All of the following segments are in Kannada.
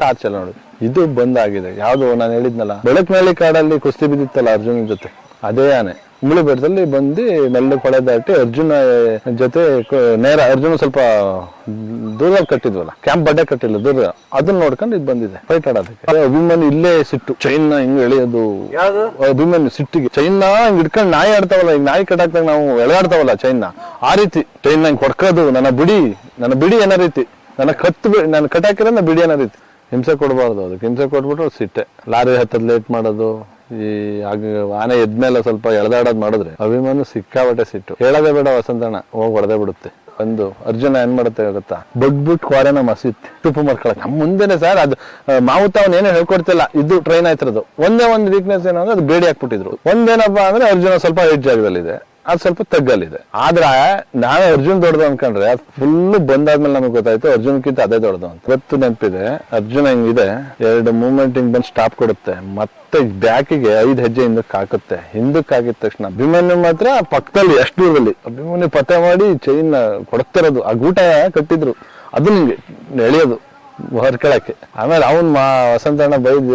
ಟಾರ್ಚ್ ಎಲ್ಲ ನೋಡಿ. ಇದು ಬಂದ್ ಆಗಿದೆ ಯಾವ್ದು ನಾನು ಹೇಳಿದ್ನಲ್ಲ. ಬೆಳಕ್ನಳ್ಳಿ ಕಾಡಲ್ಲಿ ಕುಸ್ತಿ ಬಿದ್ದಿತ್ತಲ್ಲ ಅರ್ಜುನ ಜೊತೆ. ಅದೇ ಆನೆ. ಮುಳು ಬೆಟ್ಟದಲ್ಲಿ ಬಂದು ಮೆಲ್ಲ ಕೊಳೆ ದಾಟಿ ಅರ್ಜುನ ಜೊತೆ ನೇರ ಅರ್ಜುನ ಸ್ವಲ್ಪ ದೂರ ಕಟ್ಟಿದ್ವಲ್ಲ. ಕ್ಯಾಂಪ್ ಬಡ್ಡೆ ಕಟ್ಟಿಲ್ಲ ದೂರ. ಅದನ್ನ ನೋಡ್ಕೊಂಡು ಇದು ಬಂದಿದೆ. ಫೈಟ್ ಆಡೋದಕ್ಕೆ. ಅಭಿಮಾನಿ ಇಲ್ಲೇ ಸಿಟ್ಟು. ಚೈನ್ ಹಿಂಗ್ ಎಳೆಯೋದು? ಯಾವುದು? ಅಭಿಮನ್ಯು ಸಿಟ್ಟಿಗೆ. ಚೈನ್ ಹಿಂಗ್ ಇಟ್ಕೊಂಡು ನಾಯಿ ಆಡ್ತಾವಲ್ಲ ಈಗ ನಾಯಿ ಕಟ್ಟಾಕ್ದಾಗ ನಾವು ಎಳೆಯಾಡ್ತಾವಲ್ಲ ಚೈನ್ ಆ ರೀತಿ. ಚೈನ್ ನಂಗೆ ಕೊಡ್ಕೋದು? ನನ್ನ ಬಿಡಿ. ನನ್ನ ಬಿಡಿ ಅನ್ನೋ ರೀತಿ. ನನ್ನ ಕತ್ತು ನನ್ನ ಕಟ್ಟಾಕಿರೋ ನನ್ನ ಬಿಡಿ ಅನ್ನೋ ರೀತಿ. ಹಿಂಸೆ ಕೊಡಬಾರ್ದು, ಅದಕ್ಕೆ ಹಿಂಸೆ ಕೊಟ್ಬಿಟ್ಟು ಸಿಟ್ಟೆ. ಲಾರಿ ಹತ್ತದ್ ಲೇಟ್ ಮಾಡೋದು, ಈ ಆನೆ ಎದ್ಮೇಲೆ ಸ್ವಲ್ಪ ಎಳೆದಾಡೋದು ಮಾಡಿದ್ರೆ ಅಭಿಮಾನ ಸಿಕ್ಕಾಬಟ್ಟೆ ಸಿಟ್ಟು. ಹೇಳೋದೇ ಬೇಡ ವಸಂತಣ್ಣ, ಹೋಗಿ ಹೊಡೆದೇ ಬಿಡುತ್ತೆ. ಒಂದು ಅರ್ಜುನ ಏನ್ ಮಾಡುತ್ತೆ ಗೊತ್ತಾ? ಬಗ್ಬಿಟ್ಟು ಕ್ವಾರೆನ ಮಸಿತ್ತು ತುಪ್ಪು ಮರ್ಕೊಳಕ್. ನಮ್ಮ ಮುಂದೆನೆ ಸರ್ ಅದು ಮಾವುತ ಅವ್ನ ಏನೋ ಹೇಳ್ಕೊಡ್ತಿಲ್ಲ, ಇದು ಟ್ರೈನ್ ಆಯ್ತಿರೋದು. ಒಂದೇ ಒಂದು ವೀಕ್ನೆಸ್ ಏನೋ ಅಂದ್ರೆ ಅದು ಬೇಡಿ ಹಾಕ್ಬಿಟ್ಟಿದ್ರು. ಒಂದೇನಪ್ಪ ಅಂದ್ರೆ ಅರ್ಜುನ ಸ್ವಲ್ಪ ಏಟ್ ಜಾಗದಲ್ಲಿದೆ. ಅದು ಸ್ವಲ್ಪ ತಗ್ಗಲ್ಲಿದೆ. ಆದ್ರೆ ನಾನು ಅರ್ಜುನ್ ದೊಡ್ಡದು ಅನ್ಕೊಂಡ್ರೆ ಫುಲ್ ಬಂದಾದ್ಮೇಲೆ ನಮಗೆ ಗೊತ್ತಾಯ್ತು ಅರ್ಜುನ್ಕಿಂತ ಅದೇ ದೊಡ್ಡದು ಅಂತ. ಇವತ್ತು ನೆನಪಿದೆ, ಅರ್ಜುನ ಹೆಂಗಿದೆ ಎರಡು ಮೂವ್ಮೆಂಟ್ ಹಿಂಗ್ ಬಂದು ಸ್ಟಾಪ್ ಕೊಡುತ್ತೆ, ಮತ್ತೆ ಬ್ಯಾಕಿಗೆ ಐದು ಹೆಜ್ಜೆ ಹಿಂದಕ್ಕೆ ಹಾಕುತ್ತೆ. ಹಿಂದಕ್ಕೆ ಹಾಕಿದ ತಕ್ಷಣ ಅಭಿಮನ್ಯು ಮಾತ್ರ ಪಕ್ಕದಲ್ಲಿ ಎಷ್ಟು ದೂರದಲ್ಲಿ. ಅಭಿಮನ್ಯು ಪತ್ತೆ ಮಾಡಿ ಚೈನ್ ಕೊಡ್ತಿರೋದು, ಆ ಗೂಟ ಕಟ್ಟಿದ್ರು. ಅದು ನಿಮ್ಗೆ ಎಳೆಯೋದು. ಹೊರ್ಕೊಳಕ್ಕೆ. ಆಮೇಲೆ ಅವನ್ ಮಾ ವಸಂತಣ್ಣ ಬೈದ್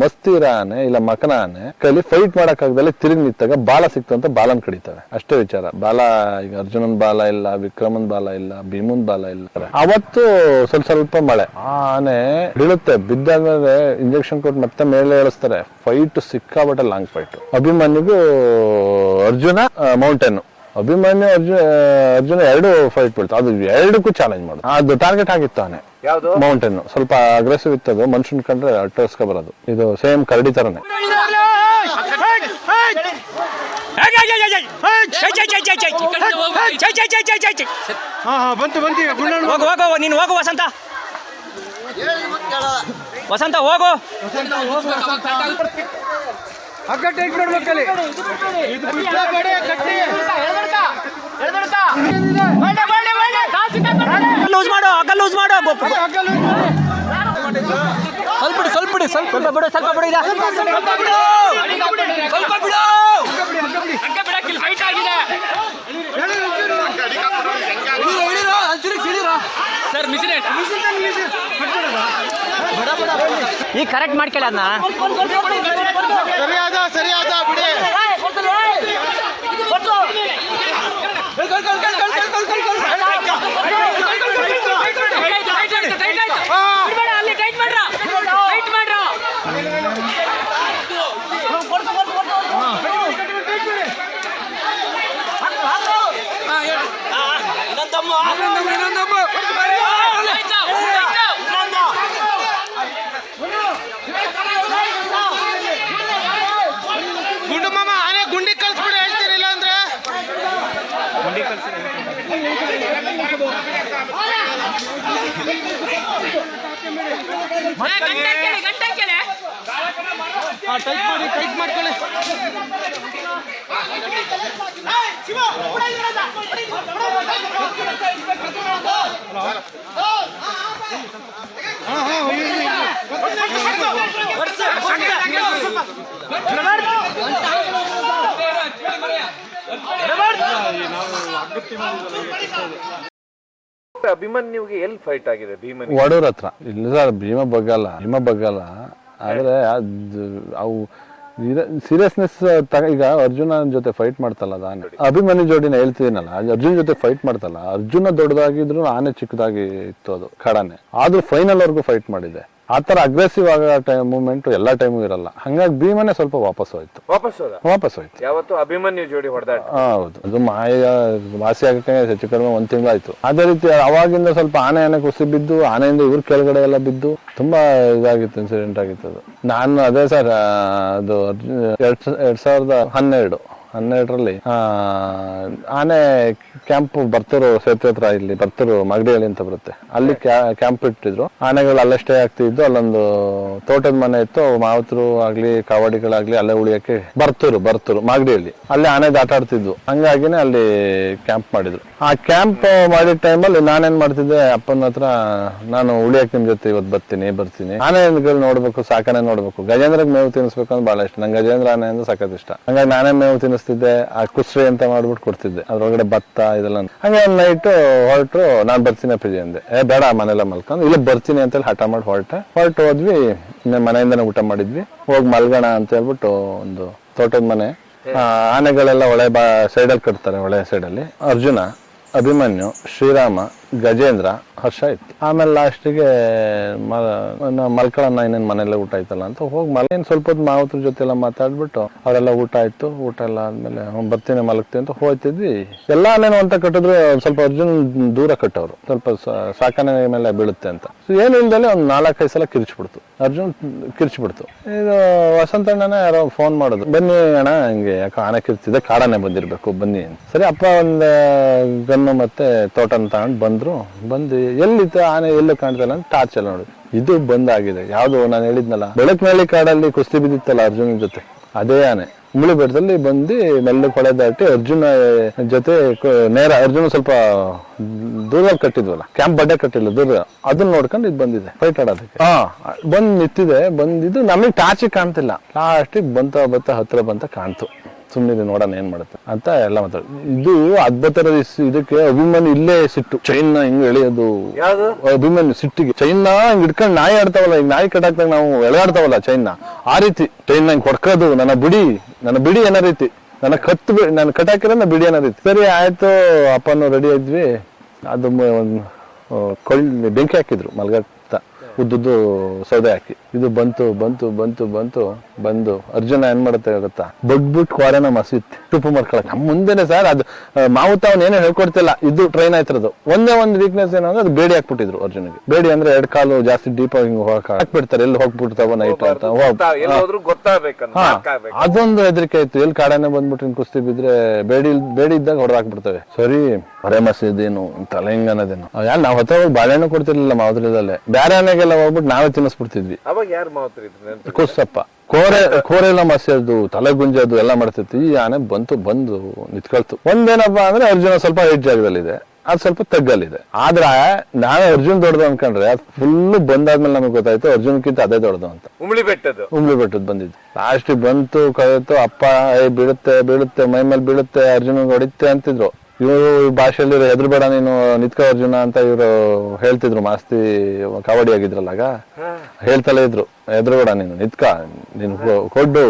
ಮಸ್ತಿರ ಆನೆ ಇಲ್ಲ ಮಕನ ಆನೆ ಕೈಲಿ ಫೈಟ್ ಮಾಡಕ್ ಆಗದಲ್ಲಿ ತಿರುಗಿ ನಿಂತಾಗ ಬಾಲ ಸಿಕ್ತು ಅಂತ ಬಾಲನ್ ಕಡಿತಾರೆ. ಅಷ್ಟೇ ವಿಚಾರ. ಬಾಲ, ಈಗ ಅರ್ಜುನನ್ ಬಾಲ ಇಲ್ಲ, ವಿಕ್ರಮನ್ ಬಾಲ ಇಲ್ಲ, ಭೀಮನ್ ಬಾಲ ಇಲ್ಲ. ಅವತ್ತು ಸ್ವಲ್ಪ ಸ್ವಲ್ಪ ಮಳೆ. ಆನೆ ಬೀಳುತ್ತೆ ಬಿದ್ದಾದ್ಮೇಲೆ ಇಂಜೆಕ್ಷನ್ ಕೊಟ್ಟು ಮತ್ತೆ ಮೇಲೆ ಏಳಿಸ್ತಾರೆ. ಫೈಟ್ ಸಿಕ್ಕಾಬಟ್ಟೆ ಲಾಂಗ್ ಫೈಟ್ ಅಭಿಮನ್ಯುಗೂ ಅರ್ಜುನ ಮೌಂಟೇನ್ ಅಭಿಮನ್ಯು ಅರ್ಜುನ ಅರ್ಜುನ ಎರಡು ಫೈಟ್ ಬೀಳ್ತು ಅದು ಎರಡಕ್ಕೂ ಚಾಲೆಂಜ್ ಮಾಡುದು ಅದು ಟಾರ್ಗೆಟ್ ಆಗಿತ್ತು ಅವನೇ ಯಾವುದು? ಮೌಂಟೇನ್ ಸ್ವಲ್ಪ ಅಗ್ರೆಸಿವ್ ಇತ್ತದು ಮನುಷ್ಯನ್ ಕಂಡ್ರೆ ಅಟ್ಟರ್ಸ್ಕೊ ಬರೋದು. ಇದು ಸೇಮ್ ಕರಡಿ ತರನೇ. ಹಾ ಹಾ ಬಂತು ಬಂತು ಈಗ ಗುಂಡಣ್ಣ ಹೋಗು ಹೋಗು ನೀನು ಹೋಗು ವಸಂತ. ವಸಂತ ಹೋಗು. ಹಗ್ಗ ಟೈಟ್ ಮಾಡ್ಬೇಕಲ್ಲಿ ಇದು ಬಿಟ್ಟ ಬೇಡ ಕಟ್ಟಿ ಲೂಸ್ ಮಾಡು ಹಗ್ಗ ಲೂಸ್ ಮಾಡು. ಲೂಸ್ ಹಗ್ಗಲು ಸ್ವಲ್ಪ ಬಿಡು ಸ್ವಲ್ಪ ಬಿಡು ಸ್ವಲ್ಪ ಸ್ವಲ್ಪ ಬಿಡು ಸ್ವಲ್ಪ ಬಿಡು. ಈಗ ಸ್ವಲ್ಪ ಬಿಡು. ಸ್ವಲ್ಪ ಬಿಡು. ಈಗ ಕರೆಕ್ಟ್ ಮಾಡ್ಕೊಳ್ಳೋಣ ಸರಿಯಾದ ಸರಿಯಾದ ಬಿಡಿ ಗುಂಡು ಮಾಮ ಆನೆ ಗುಂಡಿ ಕಳ್ಸ್ಬಿಡಿ ಹೇಳ್ತೀನಿ ಇಲ್ಲ ಅಂದ್ರೆ ಟೈಟ್ ಮಾಡಿ ಟೈಟ್ ಮಾಡ್ಕೊಳ್ಳಿ. ಹಾ ಹಾ ಇರ್ಲಿ. ಅಭಿಮನ್ಯುಗೆ ಎಲ್ಲಿ ಫೈಟ್ ಆಗಿದೆ ಭೀಮನ್ ವಡೂರ್ ಹತ್ರ. ಇಲ್ಲ ಸರ್ ಭೀಮ ಬಗ್ಗಲ್ಲ ಭೀಮ ಬಗ್ಗಲ್ಲ. ಆದ್ರೆ ಅದು ಅವು ಸೀರಿಯಸ್ನೆಸ್ ತಗ ಈಗ ಅರ್ಜುನ ಜೊತೆ ಫೈಟ್ ಮಾಡ್ತಲ್ಲ ಅದಾನೆ ಅಭಿಮನ್ಯು ಜೋಡಿನ ಹೇಳ್ತಿದ್ದೀನಲ್ಲ ಅದು ಅರ್ಜುನ್ ಜೊತೆ ಫೈಟ್ ಮಾಡ್ತಲ್ಲ. ಅರ್ಜುನ ದೊಡ್ಡದಾಗಿದ್ರು ಆನೆ ಚಿಕ್ಕದಾಗಿ ಇತ್ತು ಅದು ಕಡಾನೆ ಆದ್ರೂ ಫೈನಲ್ ವರ್ಗು ಫೈಟ್ ಮಾಡಿದೆ. ಆ ತರ ಅಗ್ರೆಸಿವ್ ಆಗೋ ಟೈಮ್ ಮೂಮೆಂಟ್ ಎಲ್ಲಾ ಟೈಮು ಇರಲ್ಲ. ಹಂಗಾಗಿ ಭೀಮನೆ ಸ್ವಲ್ಪ ವಾಪಸ್ ಹೋಯ್ತು. ವಾಪಸ್ ಹೋದ? ವಾಪಸ್ ಹೋಯ್ತು. ಯಾವತ್ತು? ಅಭಿಮನ್ಯು ಜೋಡಿ ಹೊಡೆದಾಟ. ಆ, ಹೌದು. ಅದು ಮಾಯ ವಾಸಿ ಆಗಕ್ಕೆ ಹೆಚ್ಚು ಕಡಿಮೆ ಒಂದ್ ತಿಂಗಳಾಯ್ತು. ಅದೇ ರೀತಿ ಅವಾಗಿಂದ ಸ್ವಲ್ಪ ಆನೆ ಆನೆ ಕುಸಿ ಬಿದ್ದು ಆನೆಯಿಂದ ಇವ್ರ ಕೆಳಗಡೆ ಎಲ್ಲ ಬಿದ್ದು ತುಂಬಾ ಇದಾಗಿತ್ತು ಇನ್ಸಿಡೆಂಟ್ ಆಗಿತ್ತು ಅದು. ನಾನು ಅದೇ ಸರ್ ಅದು ಅರ್ಜುನ್- ಎರಡ್ ಸ- ಎರಡ್ ಸಾವಿರದ ಹನ್ನೆರಡು. ಹನ್ನೆರಡರಲ್ಲಿ. ಆನೆ ಕ್ಯಾಂಪ್ ಬರ್ತಿರೋ ಸೇತುವೆ ಹತ್ರ ಇಲ್ಲಿ ಬರ್ತಿರೋ ಮಗಡಿಯಲ್ಲಿ ಅಂತ ಬರುತ್ತೆ. ಅಲ್ಲಿ ಕ್ಯಾಂಪ್ ಇಟ್ಟಿದ್ರು. ಆನೆಗಳು ಅಲ್ಲೇ ಸ್ಟೇ ಆಗ್ತಿದ್ದು. ಅಲ್ಲೊಂದು ತೋಟದ ಮನೆ ಇತ್ತು. ಮಾವತರು ಆಗ್ಲಿ ಕಾವಾಡಿಗಳಾಗ್ಲಿ ಅಲ್ಲೇ ಉಳಿಯಕ್ಕೆ ಬರ್ತಿರು ಬರ್ತಿರು ಮಾಗಡಿಯಲ್ಲಿ. ಅಲ್ಲೇ ಆನೆ ದಾಟಾಡ್ತಿದ್ವು ಹಂಗಾಗಿನೇ ಅಲ್ಲಿ ಕ್ಯಾಂಪ್ ಮಾಡಿದ್ರು. ಆ ಕ್ಯಾಂಪ್ ಮಾಡಿದ ಟೈಮಲ್ಲಿ ನಾನೇನ್ ಮಾಡ್ತಿದ್ದೆ ಅಪ್ಪನ ಹತ್ರ ನಾನು ಉಳಿಯಕ್ಕೆ ನಿಮ್ ಜೊತೆ ಇವತ್ತು ಬರ್ತೀನಿ ಬರ್ತೀನಿ. ಆನೆಗಳು ನೋಡ್ಬೇಕು ಸಾಕನೆ ನೋಡ್ಬೇಕು. ಗಜೇಂದ್ರಗ್ ಮೇವು ತಿನ್ನಿಸ್ಬೇಕು ಅಂತ ಬಹಳ ಇಷ್ಟ. ನಂಗೆ ಗಜೇಂದ್ರ ಆನೆ ಅಂದ್ರೆ ಸಖತ್ ಇಷ್ಟ. ಹಂಗಾಗಿ ನಾನೇ ಮೇವು ತಿನ್ನಿಸ್ತೀನಿ ಮಾಡಿಸ್ತಿದ್ದೆ ಆ ಕುಸ್ರಿ ಅಂತ ಮಾಡ್ಬಿಟ್ಟು ಕೊಡ್ತಿದ್ದೆ. ಅದ್ರೊಳಗಡೆ ಭತ್ತ ಇದೆಲ್ಲ ಹಂಗೆ ಒಂದ್ ನೈಟ್ ಹೊರಟು ನಾನ್ ಬರ್ತೀನಿ ಅಪ್ಪಾಜಿ ಅಂದೆ. ಏ, ಬೇಡ ಮನೆಲ್ಲ ಮಲ್ಕೊಂಡು. ಇಲ್ಲ ಬರ್ತೀನಿ ಅಂತೇಳಿ ಹಠ ಮಾಡಿ ಹೊರಟೆ. ಹೊರಟು ಹೋದ್ವಿ ಮನೆಯಿಂದನೇ ಊಟ ಮಾಡಿದ್ವಿ. ಹೋಗಿ ಮಲ್ಗೋಣ ಅಂತ ಹೇಳ್ಬಿಟ್ಟು ಒಂದು ತೋಟದ ಮನೆ. ಆನೆಗಳೆಲ್ಲ ಒಳೆ ಬಾ ಸೈಡಲ್ಲಿ ಕಟ್ತಾರೆ ಒಳೆ ಸೈಡಲ್ಲಿ ಅರ್ಜುನ, ಅಭಿಮನ್ಯು, ಶ್ರೀರಾಮ ಗಜೇಂದ್ರ, ಹರ್ಷ ಇತ್ತು. ಆಮೇಲೆ ಲಾಸ್ಟಿಗೆ ಮಲ್ಕಳನ್ನ ಇನ್ನೇನು ಮನೆಯಲ್ಲೇ ಊಟ ಆಯ್ತಲ್ಲ ಅಂತ ಹೋಗಿ ಮಲ, ಏನ್ ಸ್ವಲ್ಪ ಹೊತ್ತು ಮಾವತ್ರ ಜೊತೆ ಎಲ್ಲ ಮಾತಾಡ್ಬಿಟ್ಟು ಅವರೆಲ್ಲ ಊಟ ಆಯ್ತು, ಊಟ ಎಲ್ಲ ಆದ್ಮೇಲೆ ಬರ್ತೀನಿ ಮಲಗ್ತೀನಿ ಅಂತ ಹೋಯ್ತಿದ್ವಿ. ಎಲ್ಲ ಆನೇನು ಅಂತ ಕಟ್ಟಿದ್ರೆ ಸ್ವಲ್ಪ ಅರ್ಜುನ್ ದೂರ ಕಟ್ಟವ್ರು ಸ್ವಲ್ಪ ಸಾಕನೆ ಮೇಲೆ ಬೀಳುತ್ತೆ ಅಂತ. ಏನು ಇಲ್ದಲೆ ಒಂದ್ ನಾಲ್ಕೈದು ಸಲ ಕಿರ್ಚ್ಬಿಡ್ತು. ಅರ್ಜುನ್ ಕಿರ್ಚ್ಬಿಡ್ತು. ಇದು ವಸಂತ ಅಣ್ಣನೇ ಯಾರೋ ಫೋನ್ ಮಾಡೋದು ಬನ್ನಿ ಅಣ್ಣ, ಹಿಂಗೆ ಯಾಕೆ ಆನೆ ಕಿರ್ತಿದೆ ಕಾಡಾನೆ ಬಂದಿರ್ಬೇಕು, ಬನ್ನಿ. ಸರಿ, ಅಪ್ಪ ಒಂದು ಗನ್ನು ಮತ್ತೆ ತೋಟನ ತಗೊಂಡು ಬಂದ್ರು, ಬಂದು ಎಲ್ಲಿತ್ತ ಆನೆ ಎಲ್ಲ ಕಾಣ್ತಲ್ಲ ಅಂತ ಟಾರ್ಚ್ ಎಲ್ಲ ನೋಡಿ ಇದು ಬಂದಾಗಿದೆ. ಯಾವುದು ನಾನು ಹೇಳಿದ್ನಲ್ಲ. ಬೆಳಕ್ನಳ್ಳಿ ಕಾಡಲ್ಲಿ ಕುಸ್ತಿ ಬಿದ್ದಿತ್ತಲ್ಲ ಅರ್ಜುನ ಜೊತೆ. ಅದೇ ಆನೆ. ಮುಳಿ ಬೆಟ್ಟದಲ್ಲಿ ಬಂದು ಮೆಲ್ಲ ಕೊಳೆ ದಾಟಿ ಅರ್ಜುನ ಜೊತೆ ನೇರ ಅರ್ಜುನ ಸ್ವಲ್ಪ ದೂರ ಕಟ್ಟಿದ್ವಲ್ಲ. ಕ್ಯಾಂಪ್ ಬಡ್ಡೆ ಕಟ್ಟಿಲ್ಲ ದೂರ. ಅದನ್ನ ನೋಡ್ಕೊಂಡು ಇದು ಬಂದಿದೆ. ಫೈಟ್ ಆಡೋದಕ್ಕೆ. ಹಾ, ಬಂದ್ ನಿಂತಿದೆ. ಬಂದಿದ್ದು ನಮಗೆ ಟಾರ್ಚಿ ಕಾಣ್ತಿಲ್ಲ. ಲಾಸ್ಟಿಗೆ ಬಂತ ಬತ್ತ ಹತ್ರ ಬಂತ ಕಾಣ್ತು. ಸುಮ್ಮನೆ ನೋಡೋಣ ಏನ್ ಮಾಡುತ್ತೆ ಅಂತ ಎಲ್ಲ ಮಾತಾಡ ಇದು ಅದ್ಭುತ ಇದಕ್ಕೆ ಅಭಿಮಾನಿ ಇಲ್ಲೇ ಸಿಟ್ಟು. ಚೈನ್ ಹಿಂಗ್ ಎಳೆಯೋದು? ಯಾವ್ದು? ಅಭಿಮಾನಿ ಸಿಟ್ಟಿಗೆ. ಚೈನ್ ಹಿಂಗ್ ಹಿಡ್ಕೊಂಡು ನಾಯಿ ಆಡ್ತಾವಲ್ಲ ಈಗ ನಾಯಿ ಕಟ್ಟಾಕ್ದಾಗ ನಾವು ಎಳೆಯಾಡ್ತಾವಲ್ಲ ಚೈನ್. ಆ ರೀತಿ. ಚೈನ್ ನಂಗೆ ಕೊಡ್ಕೋದು ನನ್ನ ಬಿಡಿ ನನ್ನ ಬಿಡಿ ಏನೋ ರೀತಿ. ನನ್ನ ಕತ್ತು ಬಿ- ನನ್ನ ಕಟ್ಟಾಕಿರೋ ಬಿಡಿ ಅನ್ನೋ ರೀತಿ. ಸರಿ ಆಯ್ತು ಅಪ್ಪನೂ ರೆಡಿ ಇದ್ವಿ. ಅದು ಒಂದು ಕೊಳ್ಳಿ ಬೆಂಕಿ ಹಾಕಿದ್ರು ಮಲ್ಗತ್ತ. ಉದ್ದುದ್ದು ಸೌದೆ ಹಾಕಿ. ಇದು ಬಂತು ಬಂತು ಬಂತು ಬಂತು ಬಂದು. ಅರ್ಜುನ ಏನ್ ಮಾಡುತ್ತೆ ಗೊತ್ತಾ? ಬಗ್ಬಿಟ್ಟು ಕ್ವಾರನ ಮಸೀತ್ ಟುಪ್ಪು ಮಾಡ್ಕೊಳಕ್ ನಮ್ಮ ಮುಂದೆನೆ ಸರ್ ಅದು ಮಾವುತ ಅವ್ನ ಏನೋ ಹೇಳ್ಕೊಡ್ತಿಲ್ಲ ಇದು ಟ್ರೈನ್ ಆಯ್ತಿರೋದು. ಒಂದೇ ಒಂದು ವೀಕ್ನೆಸ್ ಏನು ಅಂದ್ರೆ ಅದು ಬೇಡಿ ಹಾಕ್ಬಿಟ್ಟಿದ್ರು ಅರ್ಜುನಿಗೆ. ಬೇಡಿ ಅಂದ್ರೆ ಎರಡ್ ಕಾಲು ಜಾಸ್ತಿ ಡೀಪ್ ಆಗಿ ಹೋಗಕ್ ಹಾಕ್ಬಿಡ್ತಾರೆ ಎಲ್ಲಿ ಹೋಗ್ಬಿಡ್ತಾವ ನೈಟ್ ಅಂತ. ಹೋಗ್-. ಅದೊಂದು ಹೆದರಿಕೆ ಆಯ್ತು ಎಲ್ಲಿ ಕಾಡಾನೆ ಬಂದ್ಬಿಟ್ಟು ಕುಸ್ತಿ ಬಿದ್ರೆ ಬೇಡಿ ಬೇಡಿ ಇದ್ದಾಗ ಹೊಡೆದಾಕ್ಬಿಡ್ತವೆ ಸರಿ ಹೊರೆ ಮಸೀದೇನು ತಲೆ ಹಿಂಗನ್ನದೇನು ಯಾರು ನಾವ್ ಹೊತ್ತ ಹೋಗಿ ಬಾಳೆಹಣ್ಣು ಕೊಡ್ತಿರ್ಲಿಲ್ಲ ಮಾವುದ್ರದಲ್ಲೇ. ಬೇರೆ ಅನೆಗೆಲ್ಲ ಹೋಗ್ಬಿಟ್ಟು ನಾವೇ ತಿನ್ನಿಸ್ಬಿಡ್ತಿದ್ವಿ. ಅವಾಗ ಯಾರು ಮಾವತ್ರಿದ್ರು ನೆನ್ಪಿದೆ? ಕುಸ್ತಪ್ಪ ಕೋರೆ ಕೋರೆ ಎಲ್ಲ ಅದು ಎಲ್ಲ ಮಾಡ್ತಿತ್ತು ಈ ಆನೆ ಬಂತು ಬಂದು ನಿಂತ್ಕೊಳ್ತು. ಒಂದೇನಪ್ಪ ಅಂದ್ರೆ ಅರ್ಜುನ ಸ್ವಲ್ಪ ಹೈಟ್ ಜಾಗದಲ್ಲಿದೆ. ಅದು ಸ್ವಲ್ಪ ತಗ್ಗಲ್ಲಿದೆ. ಆದ್ರೆ ನಾನ್ ಅರ್ಜುನ್ ದೊಡ್ಡದು ಅನ್ಕೊಂಡ್ರೆ ಫುಲ್ ಬಂದಾದ್ಮೇಲೆ ನಮಗೆ ಗೊತ್ತಾಯ್ತು ಅರ್ಜುನ್ಕಿಂತ ಅದೇ ದೊಡ್ಡದು ಅಂತ. ಉಮ್ಳಿ ಬೆಟ್ಟದ್ದು. ಉಂಬಳಿ ಬೆಟ್ಟದ್ ಬಂದಿದ್ದು. ಲಾಸ್ಟ್ ಬಂತು ಕಳೆತು ಅಪ್ಪ ಏ ಬೀಳುತ್ತೆ ಬೀಳುತ್ತೆ ಮೈ ಮೇಲೆ ಬೀಳುತ್ತೆ ಅರ್ಜುನ್ ಹೊಡಿತೆ ಅಂತಿದ್ರು. ಇವರು ಭಾಷೆಯಲ್ಲಿ ಹೆದರ್ಬೇಡ ನೀನು ನಿತ್ಕ ಅರ್ಜುನ ಅಂತ ಇವರು ಹೇಳ್ತಿದ್ರು ಮಾಸ್ತಿ ಕಬಡ್ಡಿ ಆಗಿದ್ರಲ್ಲ ಆಗ. ಹೇಳ್ತಲೇ ಇದ್ರು ಹೆದರ್ಬೇಡ ನೀನು ನಿತ್ಕ ನೀನು ಕೊಡ್ಡು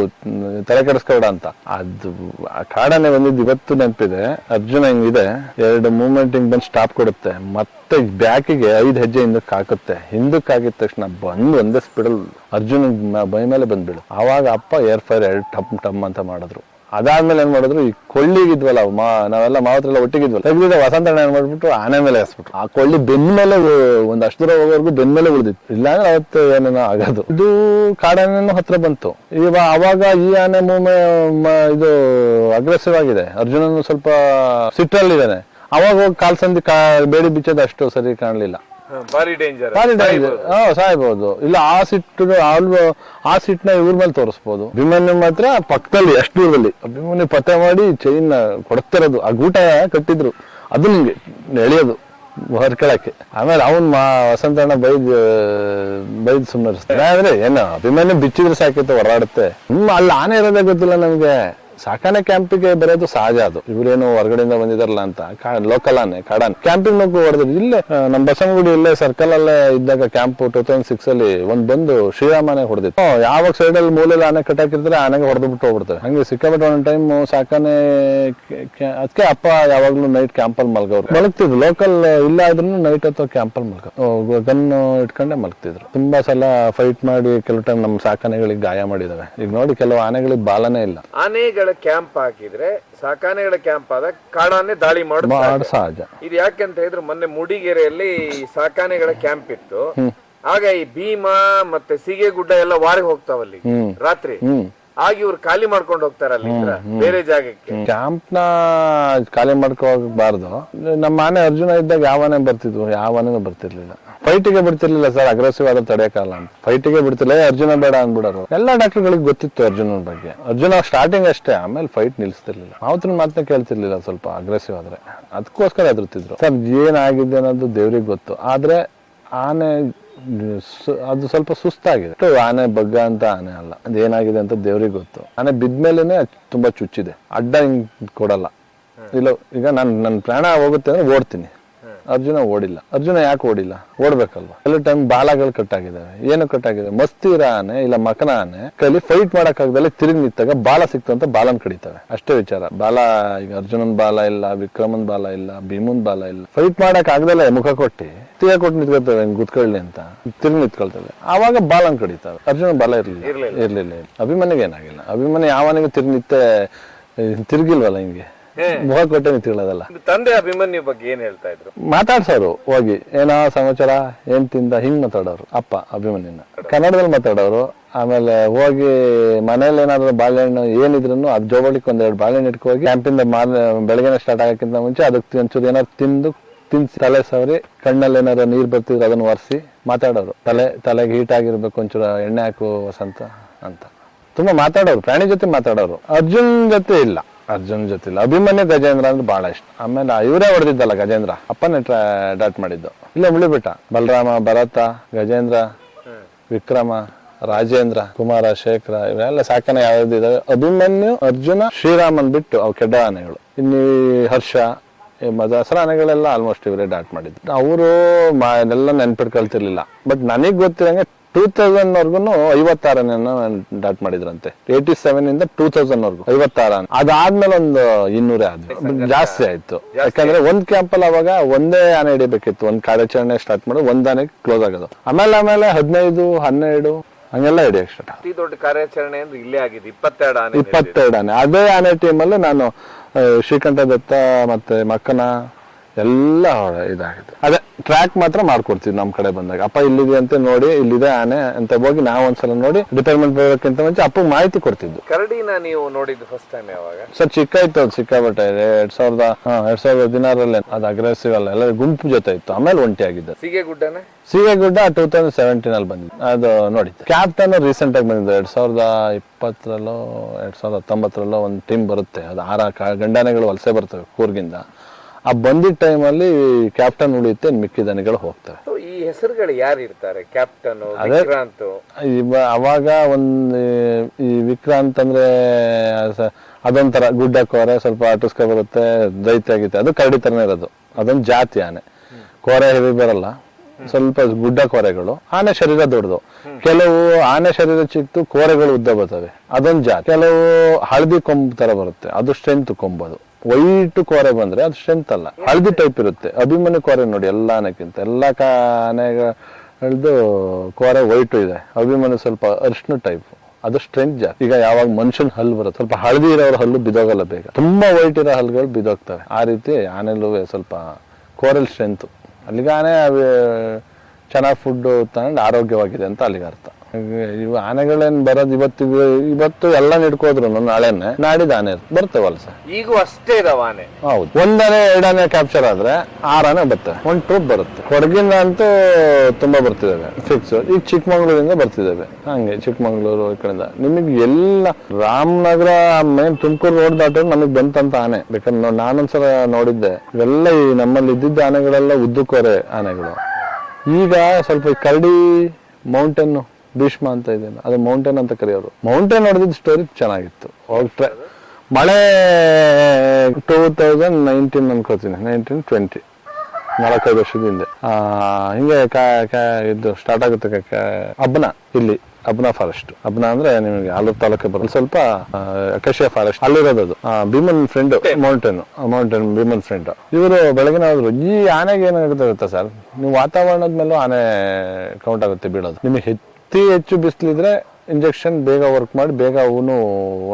ತಲೆ ಕೆಡಿಸ್ಕೋಬೇಡ ಅಂತ. ಅದು ಆ ಕಾಡನೆ ಬಂದಿದ್ದು ಇವತ್ತು ನೆನಪಿದೆ ಅರ್ಜುನ ಹಿಂಗಿದೆ ಎರಡು ಮೂಮೆಂಟ್ ಹಿಂಗ್ ಬಂದು ಸ್ಟಾಪ್ ಕೊಡುತ್ತೆ ಮತ್ತೆ ಬ್ಯಾಕಿಗೆ ಐದು ಹೆಜ್ಜೆ ಹಿಂದಕ್ಕೆ ಹಾಕುತ್ತೆ. ಹಿಂದಕ್ಕೆ ಹಾಕಿದ ತಕ್ಷಣ ಬಂದು ಒಂದೇ ಸ್ಪೀಡಲ್ ಅರ್ಜುನ ಬೈ ಮೇಲೆ ಬಂದ್ಬಿಡು. ಆವಾಗ ಅಪ್ಪ ಏರ್ ಫೈರ್ ಎರಡು ಟಮ್ ಟಮ್ ಅಂತ ಮಾಡಿದ್ರು. ಅದಾದ್ಮೇಲೆ ಏನ್ ಮಾಡಿದ್ರು, ಈ ಕೊಳ್ಳಿಗಿದ್ವಲ್ಲ, ಮಾ, ನಾವೆಲ್ಲ ಮಾವತ್ರೆಲ್ಲ ಒಟ್ಟಿಗಿದ್ವಲ್ಲ, ತೆಗ್ದಿದ್ದ ವಸಂತಣ್ಣ ಏನ್ ಮಾಡ್ಬಿಟ್ಟು ಆನೆ ಮೇಲೆ ಹಾಸ್ಬಿಟ್ರು ಆ ಕೊಳ್ಳಿ ಬೆನ್ನ ಮೇಲೆ ಒಂದ್ ಅಷ್ಟು ದೂರ ಹೋಗೋವರೆಗೂ ಬೆನ್ ಮೇಲೆ ಉಳಿದಿತ್ತು. ಇಲ್ಲಾಂದ್ರೆ ಅವತ್ತು ಏನೇನೋ ಆಗೋದು. ಇದು ಕಾಡಾನೇನು ಹತ್ರ ಬಂತು. ಈಗ ಅವಾಗ ಈ ಆನೆ ಮೂಮೆ ಇದು ಅಗ್ರೆಸಿವ್ ಆಗಿದೆ. ಅರ್ಜುನನು ಸ್ವಲ್ಪ ಸಿಟ್ಟಲ್ಲಿದ್ದಾನೆ. ಅವಾಗ ಹೋಗಿ ಕಾಲ್ ಸಂದಿ ಕಾ, ಬೇಡಿ ಬಿಚ್ಚೋದು ಅಷ್ಟು ಸರಿ ಕಾಣಲಿಲ್ಲ. ಭಾರಿ ಡೇಂಜರ್. ಸಾಯ್ಬೋದು. ಇಲ್ಲ ಆ ಸಿಟ್ಟು ಆ ಆ ಸಿಟ್ನ ಇವ್ರ ಮೇಲೆ ತೋರಿಸ್ಬೋದು. ಅಭಿಮನ್ಯು ಮಾತ್ರ ಪಕ್ಕದಲ್ಲಿ ಎಷ್ಟು ದೂರದಲ್ಲಿ. ಅಭಿಮನ್ಯು ಪತ್ತೆ ಮಾಡಿ ಚೈನ್ ಕೊಡ್ತಿರೋದು ಆ ಗೂಟ ಕಟ್ಟಿದ್ರು. ಅದು ನಿಮ್ಗೆ ಎಳೆಯೋದು ಹೊರ್ಕೊಳಕ್ಕೆ ಆಮೇಲೆ ಅವನ್ ಮಾ ವಸಂತಣ್ಣ ಬೈದ್ ಬೈದ್ ಸುಮ್ಮನೆ ಅಂದ್ರೆ ಏನು ಅಭಿಮನ್ಯು ಬಿಚ್ಚಿದ್ರೆ ಸಾಕಿತ್ತು ಹೊರಾಡುತ್ತೆ. ಹ್ಮ್ ಅಲ್ಲಿ ಆನೆ ಇರೋದೇ ಗೊತ್ತಿಲ್ಲ ನಮ್ಗೆ. ಸಾಕಾನೆ ಕ್ಯಾಂಪಿಗೆ ಬರೋದು ಸಹಜ ಅದು. ಇವ್ರೇನು ಹೊರಗಡೆಯಿಂದ ಬಂದಿದಾರಲ್ಲ ಅಂತ. ಲೋಕಲ್ ಅನ್ನೇ ಕಾಡಾನೆ. ಕ್ಯಾಂಪಿಂಗ್ ಹೋಗಿ ಹೊಡೆದ್ರು ಇಲ್ಲೇ ನಮ್ಮ ಬಸವನಗುಡಿ ಇಲ್ಲೇ ಸರ್ಕಲ್ ಅಲ್ಲೇ ಇದ್ದಾಗ ಕ್ಯಾಂಪ್ ಟೂ ತೌಸಂಡ್ ಸಿಕ್ಸ್ ಅಲ್ಲಿ ಒಂದ್ ಬಂದು ಶ್ರೀರಾಮನೆ ಹೊಡೆದಿತ್ತು. ಯಾವಾಗ ಸೈಡ್ ಅಲ್ಲಿ ಮೂಲೆಲ್ಲ ಆನೆ ಕಟ್ಟಾಕಿರ್ತಾರೆ ಆನೆಗೆ ಹೊಡೆದು ಬಿಟ್ಟು ಹೋಗ್ಬಿಡ್ತಾರೆ. ಹಂಗೆ ಸಿಕ್ಕಾಬಿಟ್ಟು ಒಂದ್ ಟೈಮ್ ಸಾಕಾನೆ ಅದಕ್ಕೆ ಅಪ್ಪ ಯಾವಾಗ್ಲೂ ನೈಟ್ ಕ್ಯಾಂಪಲ್ಲಿ ಮಲ್ಗೋರು. ಮಲಗ್ತಿದ್ರು. ಲೋಕಲ್ ಇಲ್ಲ ಆದ್ರೂ ನೈಟ್ ಅಥವಾ ಕ್ಯಾಂಪಲ್ಲಿ ಮಲ್ಗ ಗನ್ ಇಟ್ಕೊಂಡೆ ಮಲಗ್ತಿದ್ರು. ತುಂಬಾ ಸಲ ಫೈಟ್ ಮಾಡಿ, ಕೆಲವು ಟೈಮ್ ನಮ್ಮ ಸಾಕಾನೆಗಳಿಗೆ ಗಾಯ ಮಾಡಿದಾವೆ ಈಗ ನೋಡಿ, ಕೆಲವು ಆನೆಗಳಿಗೆ ಬಾಲನೇ ಇಲ್ಲ. ಆನೆಗಳ ಕ್ಯಾಂಪ್ ಹಾಕಿದ್ರೆ ಸಾಕಾನೆಗಳ ಕ್ಯಾಂಪ್ ಆದಾಗ ಕಾಡಾನೆ ದಾಳಿ ಮಾಡುದು ಮಾಡ್ ಸಹಜ. ಇದು ಯಾಕೆಂತ ಹೇಳಿದ್ರೆ ಮೊನ್ನೆ ಮೂಡಿಗೆರೆಯಲ್ಲಿ ಸಾಕಾನೆಗಳ ಕ್ಯಾಂಪ್ ಇತ್ತು. ಆಗ ಈ ಭೀಮಾ ಮತ್ತೆ ಸೀಗೆಗುಡ್ಡ ಎಲ್ಲ ವಾರಿ ಹೋಗ್ತಾವಲ್ಲಿ ಅಲ್ಲಿ. ರಾತ್ರಿ. ಆಗಿ ಆಗ ಇವ್ರು ಖಾಲಿ ಮಾಡ್ಕೊಂಡು ಹೋಗ್ತಾರೆ ಅಲ್ಲಿ ಬೇರೆ ಜಾಗಕ್ಕೆ. ಕ್ಯಾಂಪ್ನ ಖಾಲಿ ಮಾಡ್ಕೋಬಾರ್ದು. ನಮ್ಮ ಮನೆ ಅರ್ಜುನ ಇದ್ದಾಗ ಯಾವ ಆನೆ ಬರ್ತಿದ್ವು? ಯಾವ ಆನೆನೂ ಬರ್ತಿರ್ಲಿಲ್ಲ. ಫೈಟಿಗೆ ಬಿಡ್ತಿರ್ಲಿಲ್ಲ ಸರ್ ಅಗ್ರೆಸಿವ್ ಆದ್ರೆ ತಡೆಯಕ್ಕಾಗಲ್ಲ ಅಂತ. ಫೈಟಿಗೆ ಬಿಡ್ತಿಲ್ಲ "ಏ, ಅರ್ಜುನ ಬೇಡ ಅಂದ್ಬಿಡೋರು. ಎಲ್ಲಾ ಡಾಕ್ಟರ್ಗಳಿಗೆ ಗೊತ್ತಿತ್ತು ಅರ್ಜುನನ ಬಗ್ಗೆ. ಅರ್ಜುನ ಸ್ಟಾರ್ಟಿಂಗ್ ಅಷ್ಟೇ ಆಮೇಲೆ ಫೈಟ್ ನಿಲ್ಲಿಸ್ತಿರ್ಲಿಲ್ಲ ಮಾತ್ರ ಮಾತನ್ನ ಕೇಳ್ತಿರ್ಲಿಲ್ಲ ಸ್ವಲ್ಪ ಅಗ್ರೆಸಿವ್ ಆದ್ರೆ. ಅದಕ್ಕೋಸ್ಕರ ಎದುರ್ತಿದ್ರು ಸರ್ ಏನಾಗಿದೆ ಅನ್ನೋದು ದೇವ್ರಿಗೆ ಗೊತ್ತು. ಆದ್ರೆ ಆನೆ ಅದು ಸ್ವಲ್ಪ ಸುಸ್ತಾಗಿದೆ. ಆನೆ ಬಗ್ಗ ಅಂತ ಆನೆ ಅಲ್ಲ. ಅದ್ ಏನಾಗಿದೆ ಅಂತ ದೇವ್ರಿಗೆ ಗೊತ್ತು. ಆನೆ ಬಿದ್ಮೇಲೆನೆ ತುಂಬಾ ಚುಚ್ಚಿದೆ. ಅಡ್ಡ ಹಿಂಗ್ ಕೊಡಲ್ಲ. ಇಲ್ಲ ಈಗ ನಾನು ನನ್ನ ಪ್ರಾಣ ಹೋಗುತ್ತೆ ಅಂದ್ರೆ ಓಡ್ತೀನಿ. ಅರ್ಜುನ ಓಡಿಲ್ಲ. ಅರ್ಜುನ ಯಾಕೆ ಓಡಿಲ್ಲ? ಓಡ್ಬೇಕಲ್ವಾ? ಎಲ್ಲ ಟೈಮ್ ಬಾಲಗಳು ಕಟ್ ಆಗಿದ್ದಾವೆ ಏನು ಕಟ್ ಆಗಿದೆ ಮಸ್ತಿರ ಆನೆ ಇಲ್ಲ ಮಕನ ಆನೆ ಕೈಲಿ ಫೈಟ್ ಮಾಡಕ್ಕಾಗ್ದಲೆ ತಿರುಗಿ ನಿಂತಾಗ ಬಾಲ ಸಿಕ್ತು ಅಂತ ಬಾಲನ್ ಕಡಿತವೆ. ಅಷ್ಟೇ ವಿಚಾರ. ಬಾಲ ಈಗ ಅರ್ಜುನನ್ ಬಾಲ ಇಲ್ಲ ವಿಕ್ರಮನ್ ಬಾಲ ಇಲ್ಲ ಭೀಮನ್ ಬಾಲ ಇಲ್ಲ. ಫೈಟ್ ಮಾಡಕ್ ಆಗದಲ್ಲ ಮುಖ ಕೊಟ್ಟಿ ತೀಯ ಕೊಟ್ಟು ನಿಂತ್ಕೊಳ್ತವೆ ಗುತ್ಕೊಳ್ಳಿ ಅಂತ. ತಿರುಗಿ ನಿಂತ್ಕೊಳ್ತವೆ. ಆವಾಗ ಬಾಲನ್ ಕಡಿತವೆ. ಅರ್ಜುನ ಬಾಲ ಇರ್ಲಿಲ್ಲ. ಇರ್ಲಿಲ್ಲ. ಅಭಿಮಾನಿಗೆ ಏನಾಗಿಲ್ಲ. ಅಭಿಮಾನಿ ಯಾವನಿಗೂ ತಿರುಗಿ ನಿತ್ತೆ ತಿರುಗಿಲ್ವಲ್ಲ ಹಿಂಗೆ? ಮುಖ ಕೊಟ್ಟೆ ನಿಂತ್ಕೊಳ್ಳೋದಲ್ಲ ನಿಮ್ ತಂದೆ ಅಭಿಮನ್ಯು ಬಗ್ಗೆ ಏನ್ ಹೇಳ್ತಾ ಇದ್ರು? ಮಾತಾಡ್ಸೋರು ಹೋಗಿ. ಏನೋ ಸಮಾಚಾರ ಏನ್ ತಿಂದ ಹಿಂಗ್ ಮಾತಾಡೋರು ಅಪ್ಪ ಅಭಿಮನ್ಯನ. ಕನ್ನಡದಲ್ಲಿ ಮಾತಾಡೋರು ಆಮೇಲೆ ಹೋಗಿ ಮನೇಲಿ ಏನಾದ್ರು ಬಾಳೆಹಣ್ಣು ಏನಿದ್ರು ಅದ್ ಜೋಬಳಿಕ್ ಒಂದೆರಡು ಬಾಳೆಹಣ್ಣು ಇಟ್ಕೊ ಹೋಗಿ ಕ್ಯಾಂಪಿಂದ ಬೆಳಗ್ಗೆ ಸ್ಟಾರ್ಟ್ ಆಗಕ್ಕಿಂತ ಮುಂಚೆ ಅದಕ್ಕೆ ಒಂಚೂರು ಏನಾದ್ರು ತಿಂದು ತಿನ್ಸಿ ತಲೆ ಸವರಿ ಕಣ್ಣಲ್ಲಿ ಏನಾದ್ರು ನೀರ್ ಬರ್ತಿದ್ರೆ ಅದನ್ನ ಒರೆಸಿ ಮಾತಾಡೋರು. ತಲೆ ತಲೆಗೆ ಹೀಟ್ ಆಗಿರ್ಬೇಕು ಒಂಚೂರು ಎಣ್ಣೆ ಹಾಕು ವಸಂತ ಅಂತ. ತುಂಬಾ ಮಾತಾಡೋರು ಪ್ರಾಣಿ ಜೊತೆ ಮಾತಾಡೋರು. ಅರ್ಜುನ್ ಜೊತೆ ಇಲ್ಲ. ಅರ್ಜುನ್ ಜೊತೆ ಇಲ್ಲ ಅಭಿಮನ್ಯು ಗಜೇಂದ್ರ ಅಂದ್ರೆ ಬಹಳ ಇಷ್ಟ. ಆಮೇಲೆ ಇವರೇ ಹೊಡೆದಿದ್ದಲ್ಲ ಗಜೇಂದ್ರ. ಅಪ್ಪನೇ ಡಾಟ್ ಮಾಡಿದ್ದು. ಇಲ್ಲ ಮುಳಿಬಿಟ್ಟ ಬಲರಾಮ, ಭರತ, ಗಜೇಂದ್ರ, ವಿಕ್ರಮ, ರಾಜೇಂದ್ರ, ಕುಮಾರ, ಶೇಖರ ಇವೆಲ್ಲ ಸಾಕನೆ ಯಾವ್ದು ಅಭಿಮನ್ಯು, ಅರ್ಜುನ, ಶ್ರೀರಾಮನ್ ಬಿಟ್ಟು ಅವು ಕೆಡ್ಡ ಆನೆಗಳು. ಇನ್ನು ಹರ್ಷ, ಈ ಆನೆಗಳೆಲ್ಲ ಆಲ್ಮೋಸ್ಟ್ ಇವರೇ ಡಾಟ್ ಮಾಡಿದ್ರು ಅವರು ಎಲ್ಲ ನೆನ್ಪಿಟ್ಕೊಳ್ತಿರ್ಲಿಲ್ಲ. ಬಟ್ ನನಗ್ ಗೊತ್ತಿರಂಗೆ ಟೂ ತೌಸಂಡ್ ಐವತ್ತಾರನೇನ ಐವತ್ತಾರನೇನೋ ಡಾಟ್ ಮಾಡಿದ್ರಂತೆ. ಏಯ್ಟಿ ಸೆವೆನ್ ಇಂದ ಟೂ ತೌಸಂಡ್ ವರ್ಗು. ಐವತ್ತಾರ ಅದಾದ್ಮೇಲೆ ಒಂದು ಇನ್ನೂರೇ ಆದ್ವಿ. ಜಾಸ್ತಿ ಆಯ್ತು. ಯಾಕಂದ್ರೆ ಒಂದ್ ಕ್ಯಾಂಪಲ್ಲಿ ಅವಾಗ ಒಂದೇ ಆನೆ ಹಿಡಿಬೇಕಿತ್ತು. ಒಂದ್ ಕಾರ್ಯಾಚರಣೆ ಸ್ಟಾರ್ಟ್ ಮಾಡಿ ಒಂದ್ ಆನೆ ಕ್ಲೋಸ್ ಆಗೋದು. ಆಮೇಲೆ ಆಮೇಲೆ ಹದಿನೈದು ಹನ್ನೆರಡು ಹಂಗೆಲ್ಲ ಹಿಡಿಯಕ್ ಸ್ಟಾರ್ಟ್ ಅತಿ ದೊಡ್ಡ ಕಾರ್ಯಾಚರಣೆ ಅಂದ್ರೆ ಇಲ್ಲೇ ಆಗಿದೆ. ಇಪ್ಪತ್ತೆರಡು ಆನೆ ಇಪ್ಪತ್ತೆರಡು ಆನೆ. ಅದೇ ಆನೆ ಟೀಮಲ್ಲಿ ನಾನು ಶ್ರೀಕಂಠ ದತ್ತ ಮತ್ತೆ ಮಕ್ಕನ ಎಲ್ಲ ಇದಾಗಿದೆ. ಅದೇ ಟ್ರ್ಯಾಕ್ ಮಾತ್ರ ಮಾಡ್ಕೊಡ್ತೀವಿ ನಮ್ಮ ಕಡೆ ಬಂದಾಗ. ಅಪ್ಪ ಇಲ್ಲಿದೆ ಅಂತ ನೋಡಿ ಇಲ್ಲಿದೆ ಆನೆ ಅಂತ ಹೋಗಿ ನಾವು ಒಂದ್ಸಲ ನೋಡಿ ಡಿಪಾರ್ಟ್ಮೆಂಟ್ ಬರೋಕ್ಕಿಂತ ಮುಂಚೆ ಅಪ್ಪ ಮಾಹಿತಿ ಕೊಡ್ತಿದ್ದು. ಕರಡಿನ ನೀವು ನೋಡಿದ್ದು ಫಸ್ಟ್ ಟೈಮ್ ಯಾವಾಗ? ಸರ್ ಚಿಕ್ಕ ಇತ್ತು ಅದು ಸಿಕ್ಕಾಬಟ್ಟೆ ಎರಡ್ ಸಾವಿರದ ಎರಡ್ ಸಾವಿರದ ಹದಿನಾರಲ್ಲೇ. ಅದು ಅಗ್ರೆಸಿವ್ ಅಲ್ಲ ಎಲ್ಲ ಗುಂಪು ಜೊತೆ ಇತ್ತು. ಆಮೇಲೆ ಒಂಟಿ ಆಗಿದ್ದ. ಸೀಗೆ ಗುಡ್ಡನೆ? ಸೀಗೆಗುಡ್ಡ ಟೂ ತೌಸಂಡ್ ಸೆವೆಂಟೀನ್ ಅಲ್ಲಿ ಬಂದಿದ್ದು. ಅದು ನೋಡಿದ್ದೆ. ಕ್ಯಾಪ್ಟನ್ ರೀಸೆಂಟ್ ಆಗಿ ಬಂದಿದ್ದು. ಎರಡ್ ಸಾವಿರದ ಇಪ್ಪತ್ತರಲ್ಲೋ ಎರಡ್ ಸಾವಿರದ ಹತ್ತೊಂಬತ್ತರಲ್ಲೋ ಒಂದು ಟೀಮ್ ಬರುತ್ತೆ. ಅದು ಆರ ಗಂಡಾನೆಗಳು ವಲಸೆ ಬರ್ತವೆ ಕೂರ್ಗಿಂದ ಆ ಬಂದಿದ್ದ ಟೈಮಲ್ಲಿ ಕ್ಯಾಪ್ಟನ್ ಉಳಿಯುತ್ತೆ ಮಿಕ್ಕಿ ಮಿಕ್ಕಿದನೆಗಳು ಹೋಗ್ತವೆ. ಈ ಹೆಸರುಗಳು ಯಾರು ಇರ್ತಾರೆ? ಕ್ಯಾಪ್ಟನ್ ವಿಕ್ರಾಂತ್? ಇವ ಅವಾಗ ಒಂದು ಈ ವಿಕ್ರಾಂತ್ ಅಂದ್ರೆ ಸ- ಅದೊಂಥರ ಗುಡ್ಡ ಕೋರೆ ಸ್ವಲ್ಪ ಆಟಸ್ಕ ಬರುತ್ತೆ ದೈತ್ಯ ಆಗೈತೆ ಅದು ಕರಡಿ ತರನೇ ಇರೋದು. ಅದೊಂದು ಜಾತಿ ಆನೆ. ಕೋರೆ ಹೆವಿ ಬರಲ್ಲ. ಸ್ವಲ್ಪ ಗುಡ್ಡ ಕೋರೆಗಳು ಆನೆ ಶರೀರ ದೊಡ್ಡದು. ಕೆಲವು ಆನೆ ಶರೀರ ಚಿಕ್ಕದು ಕೋರೆಗಳು ಉದ್ದ ಬರ್ತವೆ. ಅದೊಂದು ಜಾತಿ. ಕೆಲವು ಹಳದಿ ಕೊಂಬ್ ತರ ಬರುತ್ತೆ. ಅದು ಸ್ಟ್ರೆಂತ್ ಕೊಂಬದು. ವೈಟ್ ಕೋರೆ ಬಂದ್ರೆ ಅದು ಸ್ಟ್ರೆಂತ್ ಅಲ್ಲ. ಹಳದಿ ಟೈಪ್ ಇರುತ್ತೆ. ಅಭಿಮನ್ಯು ಕೋರೆ ನೋಡಿ ಎಲ್ಲ ಆನೆಕ್ಕಿಂತ ಎಲ್ಲ ಕಾ ಆನೆಗಳದ್ದು ಕೋರೆ ವೈಟ್ ಇದೆ. ಅಭಿಮನ್ಯು ಸ್ವಲ್ಪ ಅರ್ಶಿನ ಟೈಪ್. ಅದು ಸ್ಟ್ರೆಂತ್ ಜಾಸ್ತಿ. ಈಗ ಯಾವಾಗ ಮನುಷ್ಯನ ಹಲ್ಲು ಬರುತ್ತೆ. ಸ್ವಲ್ಪ ಹಳದಿ ಇರೋರ ಹಲ್ಲು ಬಿದೋಗಲ್ಲ ಬೇಗ. ತುಂಬಾ ವೈಟ್ ಇರೋ ಹಲ್ಲುಗಳು ಬಿದೋಗ್ತವೆ ಆ ರೀತಿ ಆನೆಲ್ಲೂ ಸ್ವಲ್ಪ ಕೋರಲ್ ಸ್ಟ್ರೆಂತ್. ಅಲ್ಲಿಗಾನೆ ಚೆನ್ನಾಗಿ ಫುಡ್ ತಗೊಂಡು ಆರೋಗ್ಯವಾಗಿದೆ ಅಂತ ಅಲ್ಲಿಗೆ ಅರ್ಥ ಇವು ಆನೆಗಳೇನ್ ಬರೋದು ಇವತ್ತು ಇವತ್ತು ಎಲ್ಲ ಹಿಡ್ಕೋದ್ರು ನಾಳೆನೆ. ನಾಡಿದ ಆನೆ ಬರ್ತೇವಲ್ಲ ಸರ್. ಈಗ ಅಷ್ಟೇ ಇದಾವ ಆನೆ. ಹೌದು. ಒಂದನೇ ಎರಡನೇ ಕ್ಯಾಪ್ಚರ್ ಆದ್ರೆ ಆರನೇ ಬರ್ತವೆ ಒಂದ್ ಟ್ರೂಪ್ ಬರುತ್ತೆ. ಕೊಡಗಿಂದ ಅಂತೂ ತುಂಬಾ ಬರ್ತಿದ್ದಾವೆ ಫಿಕ್ಸ್ ಈಗ ಚಿಕ್ಕಮಂಗ್ಳೂರಿಂದ ಬರ್ತಿದ್ದಾವೆ ಹಂಗೆ ಚಿಕ್ಕಮಂಗ್ಳೂರು ಈ ಕಡೆಯಿಂದ. ನಿಮಗೆ ಎಲ್ಲ ರಾಮನಗರ ಮೇನ್ ತುಮಕೂರು ರೋಡ್ ದಾಟ ನಮಗ್ ಬಂತಂತ ಆನೆ. ಬೇಕಂದ್ರೆ ನಾನೊಂದ್ಸಲ ನೋಡಿದ್ದೆ. ಇವೆಲ್ಲ ಈ ನಮ್ಮಲ್ಲಿ ಇದ್ದಿದ್ದ ಆನೆಗಳೆಲ್ಲ ಉದ್ದಕ್ಕೋರೆ ಆನೆಗಳು. ಈಗ ಸ್ವಲ್ಪ ಕರಡಿ ಮೌಂಟೇನ್ ಭೀಷ್ಮ ಅಂತ ಇದ್ದೇನೆ. ಅದು ಮೌಂಟೇನ್ ಅಂತ ಕರೆಯೋರು. ಮೌಂಟೇನ್ ನೋಡಿದ ಸ್ಟೋರಿ ಚೆನ್ನಾಗಿತ್ತು. ಹೋಗ್ಟ್ರೆ ಮಳೆ ಟೂ ತೌಸಂಡ್ ನೈನ್ಟೀನ್ ಅನ್ಕೋತೀನಿ. ನೈನ್ಟೀನ್ ಟ್ವೆಂಟಿ ನಾಲ್ಕೈದು ವರ್ಷದ ಹಿಂದೆ. ಹಿಂಗೆ ಇದು ಸ್ಟಾರ್ಟ್ ಆಗುತ್ತೆ ಅಬ್ನ ಇಲ್ಲಿ. ಅಬ್ನ ಫಾರೆಸ್ಟ್ ಅಬ್ನ ಅಂದ್ರೆ ನಿಮಗೆ ಆಲೂರು ತಾಲೂಕು ಬರೋದು ಸ್ವಲ್ಪ ಅಕೇಶಿಯಾ ಫಾರೆಸ್ಟ್ ಅಲ್ಲಿರೋದು ಅದು. Bheeman friend mountain mountain Bheeman friend ಇವರು ಬೆಳಗಿನ ಹೋದ್ರು ಈ ಆನೆಗೆ ಏನಾಗುತ್ತೆ ಗೊತ್ತಾ ಸರ್? ನೀವು ವಾತಾವರಣದ ಮೇಲೂ ಆನೆ ಕೌಂಟ್ ಆಗುತ್ತೆ ಬೀಳೋದು. ನಿಮಗೆ ಅತಿ ಹೆಚ್ಚು ಬಿಸಿಲಿದ್ರೆ ಇಂಜೆಕ್ಷನ್ ಬೇಗ ವರ್ಕ್ ಮಾಡಿ, ಬೇಗ ಅವನು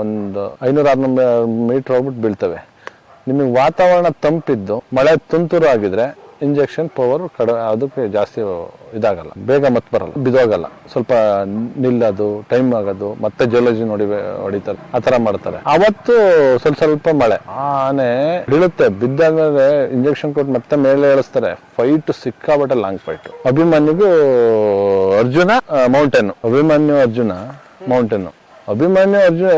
ಒಂದು ಐನೂರ ಆರ್ನೂರು ಮೀಟರ್ ಹೋಗ್ಬಿಟ್ಟು ಬೀಳ್ತವೆ. ನಿಮಗೆ ವಾತಾವರಣ ತಂಪಿದ್ದು, ಮಳೆ ತುಂತುರು ಆಗಿದ್ರೆ ಇಂಜೆಕ್ಷನ್ ಪವರ್ ಕಡ ಅದಕ್ಕೆ ಜಾಸ್ತಿ ಇದಾಗಲ್ಲ. ಬೇಗ ಮತ್ತೆ ಬರಲ್ಲ. ಬಿದೋಗಲ್ಲ ಸ್ವಲ್ಪ ನಿಲ್ಲೋದು ಟೈಮ್ ಆಗೋದು ಮತ್ತೆ ಜಲಜಿ ನೋಡಿ ಹೊಡಿತಾರೆ. ಆ ತರ ಮಾಡ್ತಾರೆ. ಅವತ್ತು ಸ್ವಲ್ಪ ಸ್ವಲ್ಪ ಮಳೆ. ಆನೆ ಬೀಳುತ್ತೆ. ಬಿದ್ದಾದ್ಮೇಲೆ ಇಂಜೆಕ್ಷನ್ ಕೊಟ್ಟು ಮತ್ತೆ ಮೇಲೆ ಇಳಿಸ್ತಾರೆ ಫೈಟ್ ಸಿಕ್ಕಾಬಟ್ಟೆ ಲಾಂಗ್ ಫೈಟ್ ಅಭಿಮನ್ಯುಗೂ ಅರ್ಜುನ ಮೌಂಟೇನ್ ಅಭಿಮನ್ಯು ಅರ್ಜುನ ಮೌಂಟೇನ್ ಅಭಿಮನ್ಯು ಅರ್ಜುನ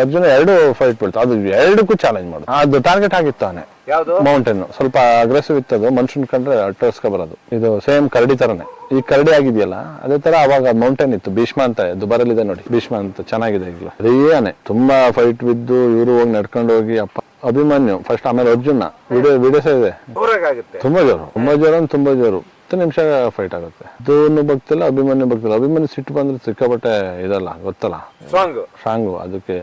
ಅರ್ಜುನ ಎರಡು ಫೈಟ್ ಬೀಳ್ತು ಅದು ಎರಡಕ್ಕೂ ಚಾಲೆಂಜ್ ಮಾಡುದು. ಅದು ಟಾರ್ಗೆಟ್ ಆಗಿತ್ತು ಅವನೇ ಯಾವ್ದು ಮೌಂಟೇನ್ ಸ್ವಲ್ಪ ಅಗ್ರೆಸಿವ್ ಅದು ಮನುಷ್ಯನ್ ಕಂಡ್ರೆ ಅಟ್ಟರ್ಸ್ಕೊ ಬರೋದು. ಇದು ಸೇಮ್ ಕರಡಿ ತರನೇ. ಈ ಕರಡಿ ಆಗಿದೆಯಲ್ಲ ಅದೇ ತರ ಅವಾಗ ಮೌಂಟೇನ್ ಇತ್ತು. ಭೀಷ್ಮ ಅಂತ ದುಬಾರಲ್ಲಿದೆ ನೋಡಿ. ಭೀಷ್ಮ ಅಂತ ಚೆನ್ನಾಗಿದೆ ಈಗ ಅದೇ ತುಂಬಾ ಫೈಟ್ ಬಿದ್ದು ಇವರು ಹೋಗಿ ನಡ್ಕೊಂಡು ಹೋಗಿ ಅಪ್ಪ ಅಭಿಮನ್ಯು. ಫಸ್ಟ್ ಆಮೇಲೆ ಅರ್ಜುನ. ವಿಡಿಯೋ ವಿಡಿಯೋಸ್ ಇದೆ. ತುಂಬಾ ಜೋರು. ತುಂಬಾ ಜೋರು ಅಂದ್ರೆ ತುಂಬಾ ಜೋರು. ಹತ್ತು ನಿಮಿಷ ಫೈಟ್ ಆಗುತ್ತೆ. ಅದನ್ನು ಭಕ್ತಿಲ್ಲ ಅಭಿಮನ್ಯು ಭಕ್ತಿಲ್ಲ. ಅಭಿಮನ್ಯು ಸಿಟ್ಟು ಬಂದ್ರೆ ಸಿಕ್ಕಾಪಟ್ಟೆ ಇದಲ್ಲ ಗೊತ್ತಲ್ಲ? ಸ್ಟ್ರಾಂಗ್ ಸ್ಟ್ರಾಂಗು ಅದಕ್ಕೆ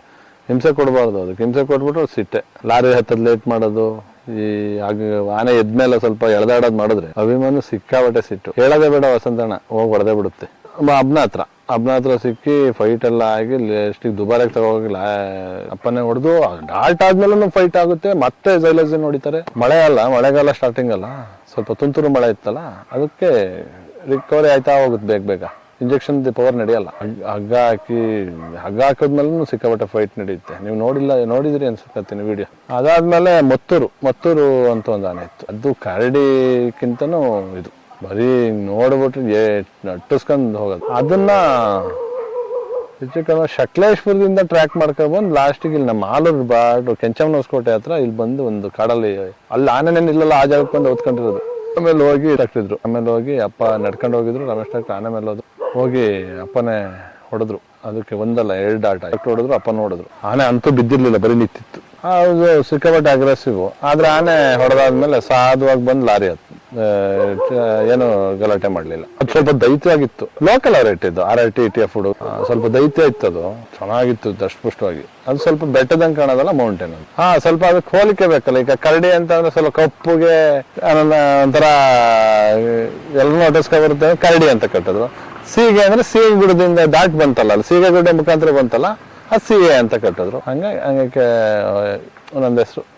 ಹಿಂಸೆ ಕೊಡಬಾರ್ದು. ಅದಕ್ಕೆ ಹಿಂಸೆ ಕೊಟ್ಬಿಟ್ಟು ಸಿಟ್ಟೆ. ಲಾರಿ ಹತ್ತದ್ ಲೇಟ್ ಮಾಡೋದು ಈ ಆನೆ ಎದ್ಮೇಲೆ ಸ್ವಲ್ಪ ಎಳ್ದಾಡೋದ್ ಮಾಡಿದ್ರೆ ಅಭಿಮಾನ ಸಿಕ್ಕಾಬಟ್ಟೆ ಸಿಟ್ಟು. ಹೇಳೋದೇ ಬೇಡ ವಸಂತಣ್ಣ. ಹೋಗಿ ಹೊಡೆದೇ ಬಿಡುತ್ತೆ. ಅಬ್ನ ಹತ್ರ. ಹತ್ರ ಸಿಕ್ಕಿ ಫೈಟ್ ಎಲ್ಲ ಆಗಿ ಲಾಸ್ಟಿಗೆ ದುಬಾರಿಗೆ ತಗೋಗಿಲ್ಲ. ಅಪ್ಪನೇ ಹೊಡೆದು ಡಾಲ್ಟ್ ಆದ್ಮೇಲೂ ಫೈಟ್ ಆಗುತ್ತೆ. ಮತ್ತೆ ಜೈಲಜಿನ್ ಹೊಡಿತಾರೆ ಮಳೆ ಅಲ್ಲ, ಮಳೆಗಾಲ ಸ್ಟಾರ್ಟಿಂಗ್ ಅಲ್ಲ. ಸ್ವಲ್ಪ ತುಂತುರು ಮಳೆ ಇತ್ತಲ್ಲ, ಅದಕ್ಕೆ ರಿಕವರಿ ಆಯ್ತಾ ಹೋಗುತ್ತೆ ಬೇಗ ಬೇಗ. ಇಂಜೆಕ್ಷನ್ ಪವರ್ ನಡೆಯಲ್ಲ. ಹಗ್- ಹಗ್ಗ ಹಾಕಿ, ಹಗ್ಗ ಹಾಕಿದ್ಮೇಲೂ ಸಿಕ್ಕಾಪಟ್ಟೆ ಫೈಟ್ ನಡೆಯುತ್ತೆ. ನೀವು ನೋಡಿಲ್ಲ, ನೋಡಿದ್ರಿ ಅನ್ಸುತ್ತೀನಿ ವಿಡಿಯೋ ಅದಾದ್ಮೇಲೆ ಮತ್ತೂರು ಮತ್ತೂರು ಅಂತ ಒಂದು ಆನೆ ಇತ್ತು. ಅದು ಕರಡಿಕ್ಕಿಂತನೂ ಇದು. ಬರೀ ನೋಡ್ಬಿಟ್ರೆ ನಟ್ಟಿಸ್ಕೊಂಡು ಹೋಗೋದು ಅದನ್ನ ಹೆಚ್ಚು ಕಡಿಮೆ ಶಕ್ಲೇಶ್ಪುರದಿಂದ ಟ್ರ್ಯಾಕ್ ಮಾಡ್ಕೊಂಡ್ ಬಂದು ಲಾಸ್ಟಿಗೆ ಇಲ್ಲಿ ನಮ್ಮ ಆಲೂರು ಬಾಡು ಕೆಂಚಮ್ಮನಸ್ಕೋಟೆ ಹತ್ರ ಇಲ್ಲಿ ಬಂದು ಒಂದು ಕಾಡಲ್ಲಿ ಅಲ್ಲಿ ಆನೆನೇ ಇಲ್ಲಲ್ಲ ಆ ಜಾಗಕ್ಕೆ ಬಂದು ಓದ್ಕೊಂಡಿರೋದು ಆಮೇಲೆ ಹೋಗಿ ಹಾಕ್ತಿದ್ರು ಆಮೇಲೆ ಹೋಗಿ ಅಪ್ಪ ನಡ್ಕೊಂಡು ಹೋಗಿದ್ರು ರಮೇಶ್ ಆನೆ ಮೇಲೆ ಹೋದ್ರು. ಹೋಗಿ ಅಪ್ಪನೇ ಹೊಡೆದ್ರು. ಅದಕ್ಕೆ ಒಂದಲ್ಲ ಎರಡು ಆಟ ಹೊಡೆದ್ರು ಅಪ್ಪನ ಹೊಡೆದ್ರು. ಆನೆ ಅಂತೂ ಬಿದ್ದಿರ್ಲಿಲ್ಲ ಬರೀ ನಿಂತಿತ್ತು. ಅದು ಸಿಕ್ಕಾಪಟ್ಟೆ ಅಗ್ರೆಸಿವ್ ಆದ್ರೆ ಆನೆ ಹೊಡೆದಾದ್ಮೇಲೆ ಸಾಧುವಾಗಿ ಬಂದು ಲಾರಿ ಆ, ಏನು ಗಲಾಟೆ ಮಾಡಲಿಲ್ಲ. ಅದು ಸ್ವಲ್ಪ ದೈತ್ಯ ಆಗಿತ್ತು. ಲೋಕಲ್ ಆರ್ ಇಟ್ಟಿದ್ದು R I T T F ಸ್ವಲ್ಪ ದೈತ್ಯ ಇತ್ತು ಅದು. ಚೆನ್ನಾಗಿತ್ತು ದಷ್ಟಪುಷ್ಟವಾಗಿ. ಅದು ಸ್ವಲ್ಪ ಬೆಟ್ಟದಂಗೆ ಕಾಣೋದಲ್ಲ ಮೌಂಟೇನ್ ಅಂತ. ಹಾ, ಸ್ವಲ್ಪ ಅದಕ್ಕೆ ಹೋಲಿಕೆ ಬೇಕಲ್ಲ. ಈಗ ಕರಡಿ ಅಂತ ಅಂದ್ರೆ ಸ್ವಲ್ಪ ಕಪ್ಪುಗೆ ಒಂಥರ ಎಲ್ಲರೂ ನೋಟಿಸ್ಕೊ ಬರುತ್ತೆ ಕರಡಿ ಅಂತ ಕಟ್ಟಿದ್ರು. ಸೀಗೆ ಅಂದ್ರೆ ಸೀಗೆ ಗುಡದಿಂದ ದಾಟ್ ಬಂತಲ್ಲ ಅಲ್ಲಿ. ಸೀಗೆ ಗುಡ್ಡ ಮುಖಾಂತರ ಬಂತಲ್ಲ ಅದು ಸೀಗೆ ಅಂತ ಕಟ್ಟಿದ್ರು. ಹಂಗೆ ಹಂಗಕ್ಕೆ ಒಂದೊಂದು ಹೆಸರು.